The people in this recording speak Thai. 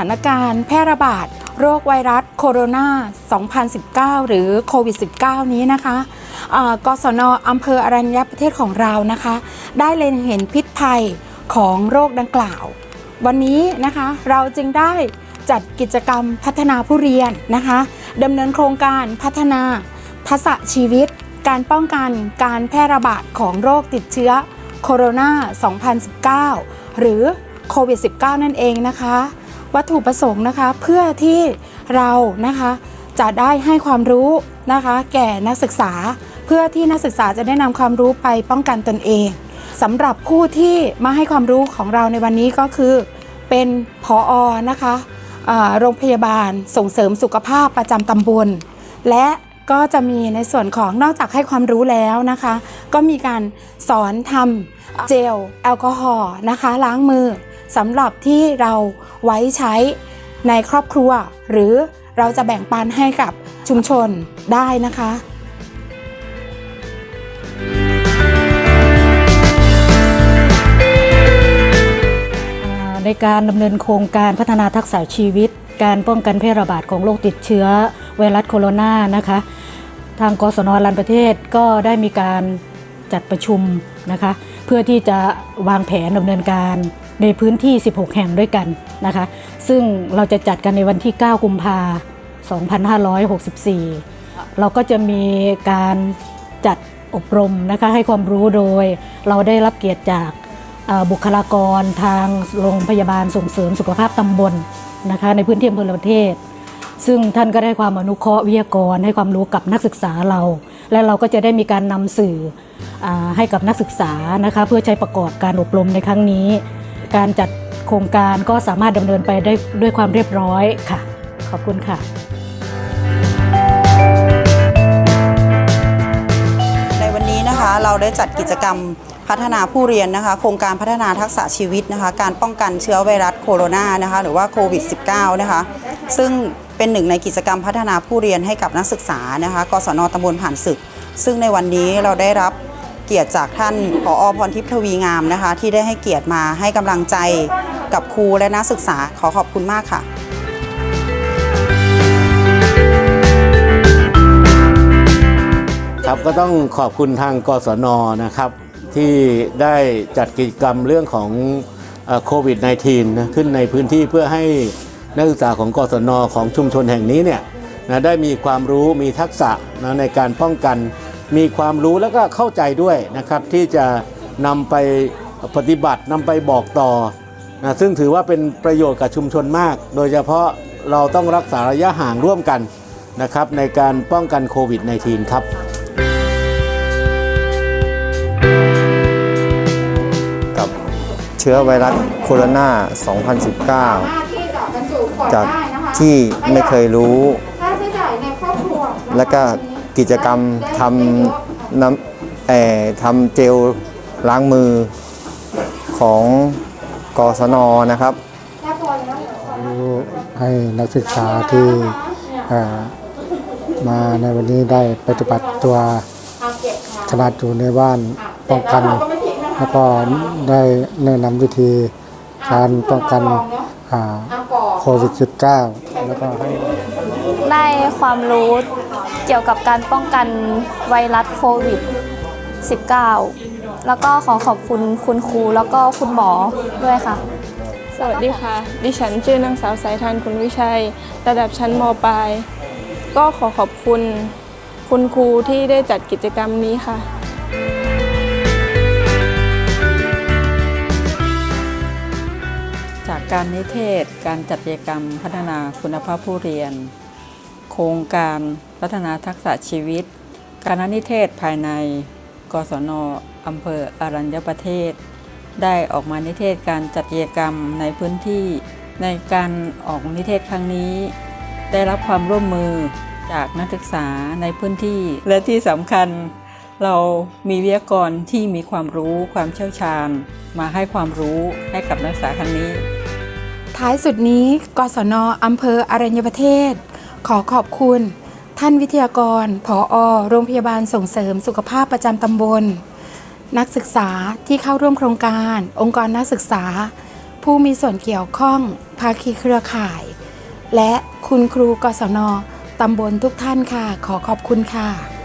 านการ์แพร่ระบาดโรคไวรัสโคโรนา 2019 หรือโควิด -19 นี้นะคะกศนอำเภออรัญญประเทศของเรานะคะ ได้เล็งเห็นพิษภัยของโรคดังกล่าว วันนี้นะคะเราจึงได้จัดกิจกรรมพัฒนาผู้เรียนนะคะดำเนินโครงการพัฒนาทักษะชีวิต การป้องกันการแพร่ระบาดของโรคติดเชื้อโคโรนา 2019 หรือโควิด -19 นั่นเองนะคะ วัตถุประสงค์นะคะ เพื่อที่เรานะคะจะได้ให้ความรู้นะคะ แก่นักศึกษา เพื่อที่นักศึกษาจะได้นำความรู้ไปป้องกันตนเองสำหรับผู้ที่มาให้ความรู้ของเราในวันนี้ก็คือ เป็นผออนะคะโรงพยาบาลส่งเสริมสุขภาพประจำตำบล และก็จะมีในส่วนของนอกจากให้ความรู้แล้วนะคะ ก็มีการสอนทำเจลแอลกอฮอล์นะคะ ล้างมือ สำหรับที่เราไว้ใช้ในครอบครัว หรือเราจะแบ่งปันให้กับชุมชนได้นะคะในการดำเนินโครงการพัฒนาทักษะชีวิต การป้องกันแพร่ระบาดของโรคติดเชื้อไวรัสโคโรนานะคะ ทางกศนรันประเทศก็ได้มีการจัดประชุมนะคะ เพื่อที่จะวางแผนดำเนินการ ในพื้นที่ 16 แห่งด้วยกันนะคะ ซึ่งเราจะจัดกันในวันที่ 9 กุมภา2564 เราก็จะมีการจัดอบรมนะคะให้ความรู้โดยเราได้รับเกียรติจากบุคลากรทางโรงพยาบาลส่งเสริมสุขภาพตำบลนะคะในพื้นที่อำเภอประเทศ ซึ่งท่านก็ได้ความอนุเคราะห์วิทยากรให้ความรู้กับนักศึกษาเรา และเราก็จะได้มีการนำสื่ออให้กับนักศึกษานะคะเพื่อใช้ประกอบการอบรมในครั้งนี้ การจัดโครงการก็สามารถดำเนินไปได้ด้วยความเรียบร้อยค่ะ ขอบคุณค่ะในวันนี้นะคะเราได้จัดกิจกรรมพัฒนาผู้เรียนนะคะ โครงการพัฒนาทักษะชีวิตนะคะ การป้องกันเชื้อไวรัสโคโรนานะคะ หรือว่าโควิด -19 นะคะ ซึ่งเป็นหนึ่งในกิจกรรมพัฒนาผู้เรียนให้กับนักศึกษานะคะ กศนตำบลผ่านศึก ซึ่งในวันนี้เราได้รับ เกียรติจากท่านผอพรทิพย์ทวีงามนะคะ ที่ได้ให้เกียรติมาให้กำลังใจกับครูและนักศึกษาขอขอบคุณมากค่ะครับก็ต้องขอบคุณทางกศนนะครับ ที่ได้จัดกิจกรรมเรื่องของโควิด -19 นะขึ้นในพื้นที่เพื่อให้นักศึกษาของกศนของชุมชนแห่งนี้เนี่ยนะได้มีความรู้มีทักษะนะในการป้องกัน มีความรู้แล้วก็เข้าใจด้วยนะครับ ที่จะนำไปปฏิบัตินำไปบอกต่อนะซึ่งถือว่าเป็นประโยชน์กับชุมชนมาก โดยเฉพาะเราต้องรักษาระยะห่างร่วมกันนะครับ ในการป้องกันโควิด -19 ครับกับเชื้อไวรัสโคโรนา 2019 จากที่ไม่เคยรู้ และก็ กิจกรรมทำน้ำเอ่ทำเจลล้างมือของกศนนะครับ ให้นักศึกษาที่มาในวันนี้ได้ปฏิบัติตัวขนาดอยู่ในบ้านป้องกัน แล้วก็ได้แนะนำวิธีการป้องกันโควิด -19 แล้วก็ให้ได้ความรู้เกี่ยวกับการป้องกันไวรัสโควิด -19 แล้วก็ขอขอบคุณคุณครูแล้วก็คุณหมอด้วยค่ะ สวัสดีค่ะ ดิฉันชื่อนางสาวสายทานคุณวิชัย ระดับชั้นมปลาย ก็ขอขอบคุณคุณครูที่ได้จัดกิจกรรมนี้ค่ะ การนิเทศ การจัดกิจกรรมพัฒนาคุณภาพผู้เรียน โครงการพัฒนาทักษะชีวิตคณะนิเทศภายใน กศนอำเภออรัญญประเทศ ได้ออกมานิเทศการจัดกิจกรรมในพื้นที่ ในการออกนิเทศครั้งนี้ ได้รับความร่วมมือจากนักศึกษาในพื้นที่ และที่สำคัญเรามีวิทยากรที่มีความรู้ความเชี่ยวชาญ มาให้ความรู้ให้กับนักศึกษาครั้งนี้ ท้ายสุดนี้ กศนอำเภออรัญญประเทศ ขอขอบคุณ ท่านวิทยากร ผอ โรงพยาบาลส่งเสริมสุขภาพประจำตำบล นักศึกษาที่เข้าร่วมโครงการ องค์กรนักศึกษา ผู้มีส่วนเกี่ยวข้องภาคีเครือข่าย และคุณครูกศนตำบลทุกท่านค่ะ ขอขอบคุณค่ะ